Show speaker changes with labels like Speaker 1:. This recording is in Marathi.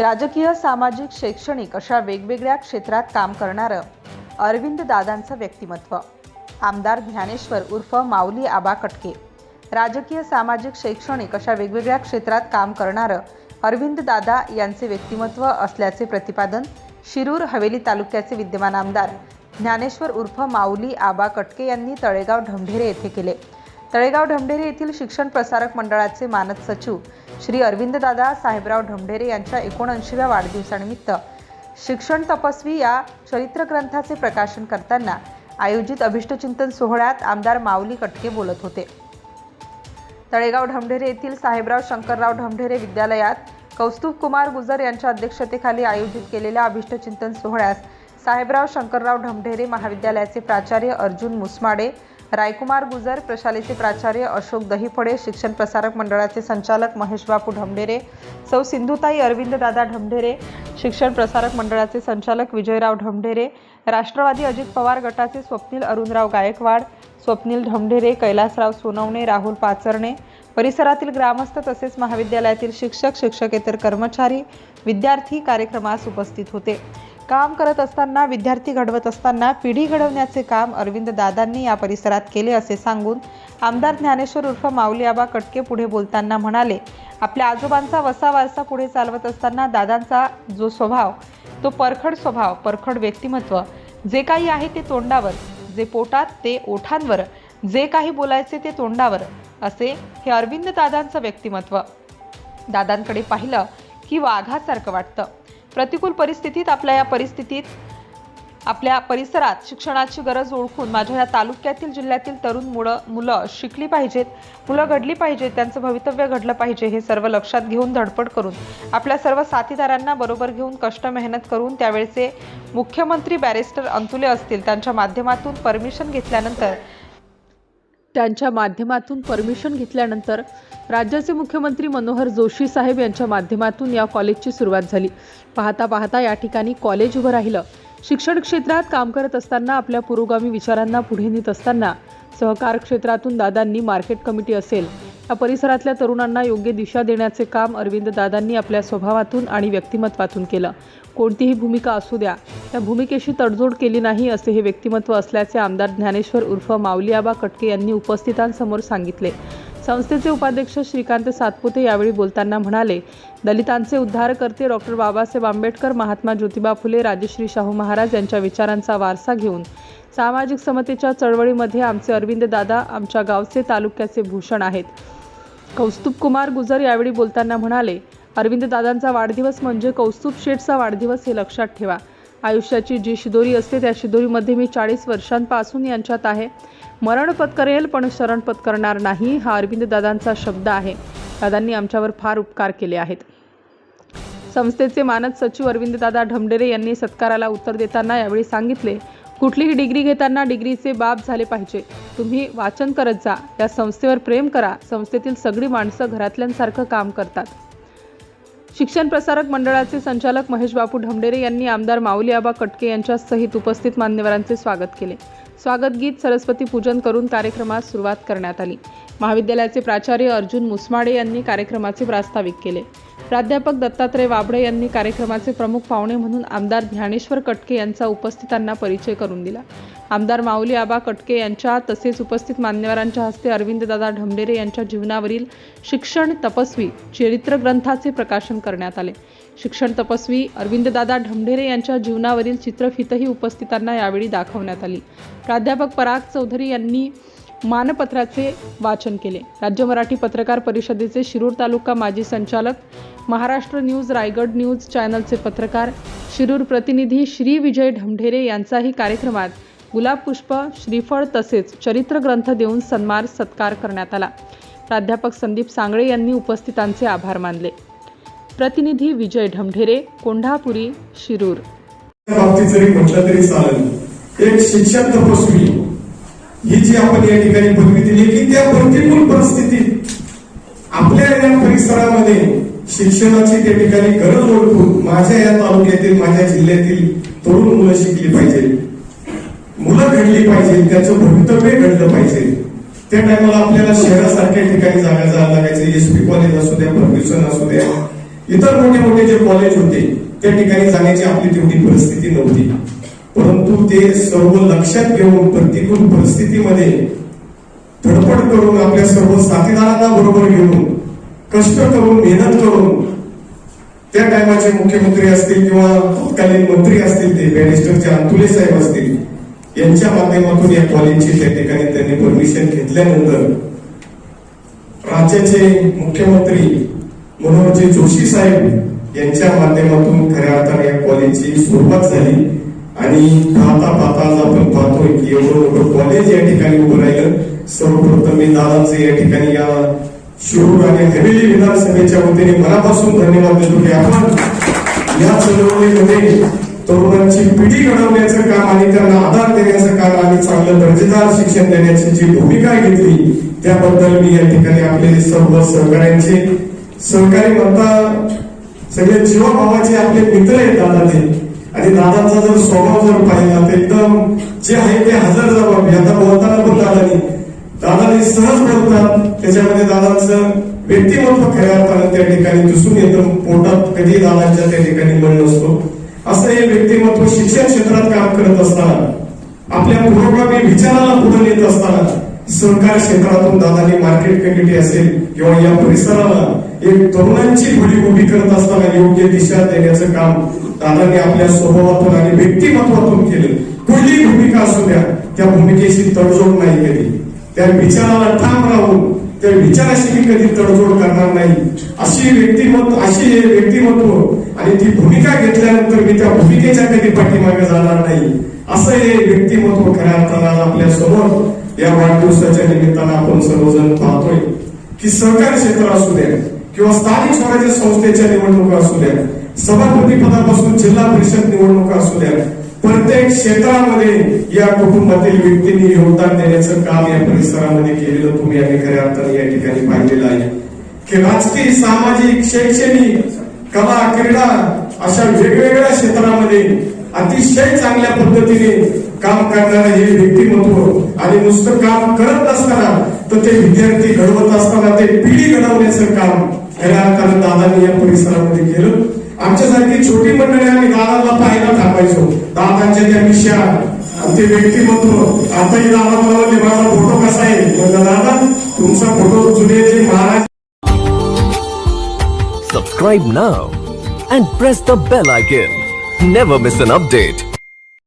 Speaker 1: राजकीय सामाजिक शैक्षणिक अशा वेगवेगळ्या क्षेत्रात काम करणारं अरविंद दादांचं व्यक्तिमत्व. आमदार ज्ञानेश्वर उर्फ माऊली आबा कटके. राजकीय सामाजिक शैक्षणिक अशा वेगवेगळ्या क्षेत्रात काम करणारं अरविंद दादा यांचे व्यक्तिमत्व असल्याचे प्रतिपादन शिरूर हवेली तालुक्याचे विद्यमान आमदार ज्ञानेश्वर उर्फ माऊली आबा कटके यांनी तळेगाव ढमढेरे येथे केले. तळेगाव ढमढेरे येथील शिक्षण प्रसारक मंडळाचे मानद सचिव श्री अरविंददादा साहेबराव ढमढेरे यांच्या एकोणऐंशीव्या वाढदिवसानिमित्त शिक्षण तपस्वी या चरित्र ग्रंथाचे प्रकाशन करताना आयोजित अभिष्टचिंतन सोहळ्यात आमदार माऊली कटके बोलत होते. तळेगाव ढमढेरे येथील साहेबराव शंकरराव ढमढेरे विद्यालयात कौस्तुभ कुमार गुजर यांच्या अध्यक्षतेखाली आयोजित केलेल्या अभिष्टचिंतन सोहळ्यास साहेबराव शंकरराव ढमढेरे महाविद्यालयाचे प्राचार्य अर्जुन मुसमाडे रायकुमार गुजर प्रशालेचे प्राचार्य अशोक दहिफळे शिक्षण प्रसारक मंडळाचे संचालक महेश बापू ढमढेरे सौ सिंधुताई अरविंद दादा ढमढेरे शिक्षण प्रसारक मंडळाचे संचालक विजयराव ढमढेरे राष्ट्रवादी अजित पवार गटाचे स्वप्नील अरुणराव गायकवाड स्वप्नील ढमढेरे कैलासराव सोनवणे राहुल पाचरणे परिसरातील ग्रामस्थ तसेच महाविद्यालयातील शिक्षक शिक्षकेतर कर्मचारी विद्यार्थी कार्यक्रमास उपस्थित होते. काम करत असताना विद्यार्थी घडवत असताना पिढी घडवण्याचे काम अरविंद दादांनी या परिसरात केले असे सांगून आमदार ज्ञानेश्वर उर्फ माऊलीआबा कटके पुढे बोलताना म्हणाले आपल्या आजोबांचा वसा वारसा पुढे चालवत असताना दादांचा जो स्वभाव तो परखड स्वभाव परखड व्यक्तिमत्व जे काही आहे ते तोंडावर जे पोटात ते ओठांवर जे काही बोलायचे ते तोंडावर असे हे अरविंद दादांचं व्यक्तिमत्व. दादांकडे पाहिलं की वाघासारखं वाटतं. प्रतिकूल परिस्थितीत आपल्या या परिस्थितीत आपल्या परिसरात शिक्षणाची गरज ओळखून माझ्या या तालुक्यातील जिल्ह्यातील तरुण मुलं मुलं शिकली पाहिजेत मुलं घडली पाहिजेत त्यांचं भवितव्य घडलं पाहिजे हे सर्व लक्षात घेऊन धडपड करून आपल्या सर्व साथीदारांना बरोबर घेऊन कष्ट मेहनत करून त्यावेळचे मुख्यमंत्री बॅरिस्टर अंतुले असतील त्यांच्या माध्यमातून परमिशन घेतल्यानंतर त्यांच्या माध्यमातून परमिशन घेतल्यानंतर राज्याचे मुख्यमंत्री मनोहर जोशी साहेब यांच्या माध्यमातून या कॉलेजची सुरुवात झाली. पाहता पाहता या ठिकाणी कॉलेज उभं राहिलं. शिक्षण क्षेत्रात काम करत असताना आपल्या पुरोगामी विचारांना पुढे नेत असताना सहकार क्षेत्रातून दादांनी मार्केट कमिटी असेल या परिसरातल्या तरुणांना योग्य दिशा देण्याचे काम अरविंद दादांनी आपल्या स्वभावातून आणि व्यक्तिमत्वातून केलं. कोणतीही भूमिका असू द्या. त्या भूमिकेशी तडजोड केली नाही असे हे व्यक्तिमत्व असल्याचे आमदार ज्ञानेश्वर उर्फ माऊलीआबा कटके यांनी उपस्थितांसमोर सांगितले. संस्थेचे उपाध्यक्ष श्रीकांत सातपुते यावेळी बोलताना म्हणाले दलितांचे उद्धारकर्ते डॉक्टर बाबासाहेब आंबेडकर महात्मा ज्योतिबा फुले राजश्री शाहू महाराज यांच्या विचारांचा वारसा घेऊन सामाजिक समतेच्या चळवळीमध्ये आमचे अरविंद दादा आमच्या गावचे तालुक्याचे भूषण आहेत. कौस्तुभ कुमार गुजर यावेळी बोलताना म्हणाले अरविंद दादांचा वाढदिवस म्हणजे कौस्तुभ शेठचा वाढदिवस हे लक्षात ठेवा. आयुष्याची जी शिदोरी असते त्या शिदोरीमध्ये मी चाळीस वर्षांपासून यांच्यात आहे. मरण पत्करेल पण शरण पत्करणार नाही हा अरविंद दादांचा शब्द आहे. दादांनी आमच्यावर फार उपकार केले आहेत. संस्थेचे मानद सचिव अरविंददादा ढमडेरे यांनी सत्काराला उत्तर देताना यावेळी सांगितले कुठलीही डिग्री घेताना डिग्रीचे बाब झाले पाहिजे. तुम्ही वाचन करत जा. या संस्थेवर प्रेम करा. संस्थेतील सगळी माणसं घरातल्यांसारखं काम करतात. शिक्षण प्रसारक मंडळाचे संचालक महेश बापू ढमडेरे यांनी आमदार माऊली आबा कटके यांच्यासहित उपस्थित मान्यवरांचे स्वागत केले. स्वागत गीत सरस्वती पूजन करून कार्यक्रमास सुरुवात करण्यात आली. महाविद्यालयाचे प्राचार्य अर्जुन मुसमाडे यांनी कार्यक्रमाचे प्रास्ताविक केले. प्राध्यापक दत्तात्रय वाबडे यांनी कार्यक्रमाचे प्रमुख पाहुणे म्हणून आमदार ज्ञानेश्वर कटके यांचा उपस्थितांना परिचय करून दिला. आमदार माऊली आबा कटके यांच्या तसेच उपस्थित मान्यवरांच्या हस्ते अरविंददादा ढमडेरे यांच्या जीवनावरील शिक्षण तपस्वी चरित्र ग्रंथाचे प्रकाशन करण्यात आले. शिक्षण तपस्वी अरविंददादा ढमढेरे यांच्या जीवनावरील चित्रफितही उपस्थितांना यावेळी दाखवण्यात आली. प्राध्यापक पराग चौधरी यांनी मानपत्राचे वाचन केले. राज्य मराठी पत्रकार परिषदेचे शिरूर तालुका माजी संचालक महाराष्ट्र न्यूज रायगड न्यूज चॅनलचे पत्रकार शिरूर प्रतिनिधी श्री विजय ढमढेरे यांचाही कार्यक्रमात गुलाब पुष्प श्रीफळ तसेच चरित्र ग्रंथ देऊन सन्मान सत्कार करण्यात आला. प्राध्यापक संदीप सांगळे यांनी उपस्थितांचे आभार मानले. प्रतिनिधी विजय ढमढेरे कोंढापुरी शिरूर.
Speaker 2: बाबतीत जरी म्हटलं तरी चालेल. एक शिक्षण तपस्वी ही जी आपण या ठिकाणी पदवी दिली की त्या प्रतिकूल परिस्थितीत आपल्या या परिसरामध्ये शिक्षणाची त्या ठिकाणी गरज ओळखून माझ्या या तालुक्यातील माझ्या जिल्ह्यातील तरुण मुलं शिकली पाहिजे. मुलं घडली पाहिजे त्याचं भवितव्य घडलं पाहिजे. त्या टायमाला आपल्याला शहरासारख्या ठिकाणी जागा जायला लागायचं. एस पी कॉलेज असू द्या फर्ग्युसन असू द्या. इतर मोठे मोठे जे कॉलेज होते त्या ठिकाणी जाण्याची आपली तेवढी परिस्थिती नव्हती. परंतु ते सर्व लक्षात घेऊन प्रतिकूल परिस्थितीमध्ये धडपड करून आपल्या सर्व साथीदारांना बरोबर घेऊन कष्ट करून मेहनत करून त्या टायमाचे मुख्यमंत्री असतील किंवा तत्कालीन मंत्री असतील ते बॅरिस्टरचे अंतुले साहेब असतील यांच्या माध्यमातून या कॉलेजची त्या ठिकाणी त्यांनी परमिशन घेतल्यानंतर राज्याचे मुख्यमंत्री मनोहरजी जोशी साहेब यांच्या माध्यमातून खऱ्या अर्थाने या कॉलेजची सुरुवात झाली आणि पाहता पाहता आज आपण पाहतोय की एवढं मोठं कॉलेज या ठिकाणी उभं राहिलं. सर्वप्रथम मी दादांचे या ठिकाणी या शिरूर आणि हवेली विधानसभेच्या वतीने मनापासून धन्यवाद देतो की आपण या चळवळीमध्ये तरुणांची पिढी घडवण्याचं काम आणि त्यांना आधार देण्याचं काम आणि चांगलं दर्जेदार शिक्षण देण्याची जी भूमिका घेतली त्याबद्दल मी या ठिकाणी आपले सर्व सहकार्यांचे सहकारी बनता सगळे जीवाभावाचे आपले मित्र आहेत दादा ते. आणि दादांचा जर स्वभाव जर पाहिला तर एकदम जे आहे ते हजर जबाब आता बोलताना पण दादानी दादानी सहज बोलतात. त्याच्यामध्ये दादांचं व्यक्तिमत्व खऱ्या अर्थानं त्या ठिकाणी दिसून येतं. पोटात कधी दादांच्या त्या ठिकाणी मन नसतो. असं हे व्यक्तिमत्व शिक्षण क्षेत्रात काम करत असताना आपल्या पुरोगामी विचाराला पुढे नेत असताना सहकार क्षेत्रातून दादानी मार्केट कमिटी असेल किंवा या परिसराला एक तरुणांची भली उभी करत असताना योग्य दिशा देण्याचं काम दादांनी आपल्या स्वभावातून आणि व्यक्तिमत्वातून केलं. कुठलीही भूमिका असू द्या त्या भूमिकेशी तडजोड नाही केली. त्या विचाराला ठाम राहून त्या विचाराशी मी कधी तडजोड करणार नाही. अशी व्यक्तिमत्व अशी हे व्यक्तिमत्व आणि ती भूमिका घेतल्यानंतर मी त्या भूमिकेच्या कधी पाठीमागे जाणार नाही. असं हे व्यक्तिमत्व खऱ्या अर्थानं आपल्यासमोर या वाढदिवसाच्या निमित्तानं आपण सर्वजण पाहतोय की सहकारी क्षेत्र असू द्या किंवा स्थानिक स्वराज्य संस्थेच्या निवडणुका असू द्या सभापती पदापासून जिल्हा परिषद निवडणुका असू द्या प्रत्येक क्षेत्रामध्ये या कुटुंबातील व्यक्तींनी योगदान देण्याचं काम या परिसरामध्ये केलेलं तुम्ही आम्ही खऱ्या अर्थाने या ठिकाणी पाहिलेलं आहे. की राजकीय सामाजिक शैक्षणिक कला क्रीडा अशा वेगवेगळ्या क्षेत्रामध्ये अतिशय चांगल्या पद्धतीने काम करणारं हे व्यक्तिमत्व आणि नुसतं काम करत नसताना तर ते विद्यार्थी घडवत असताना ते पिढी घडवण्याचं काम खऱ्या अर्थानं दादांनी या परिसरामध्ये केलं आमच्यासारखी छोटी मंडळी आम्ही दादाला पाहायला थांबायचो दादांच्या त्या मिशा आणि ते व्यक्तिमत्व आताही दादा मला म्हणले माझा फोटो कसा आहे म्हणलं दादा तुमचा फोटो जुने जे महाराज
Speaker 3: Subscribe now and press the bell icon. Never miss an update.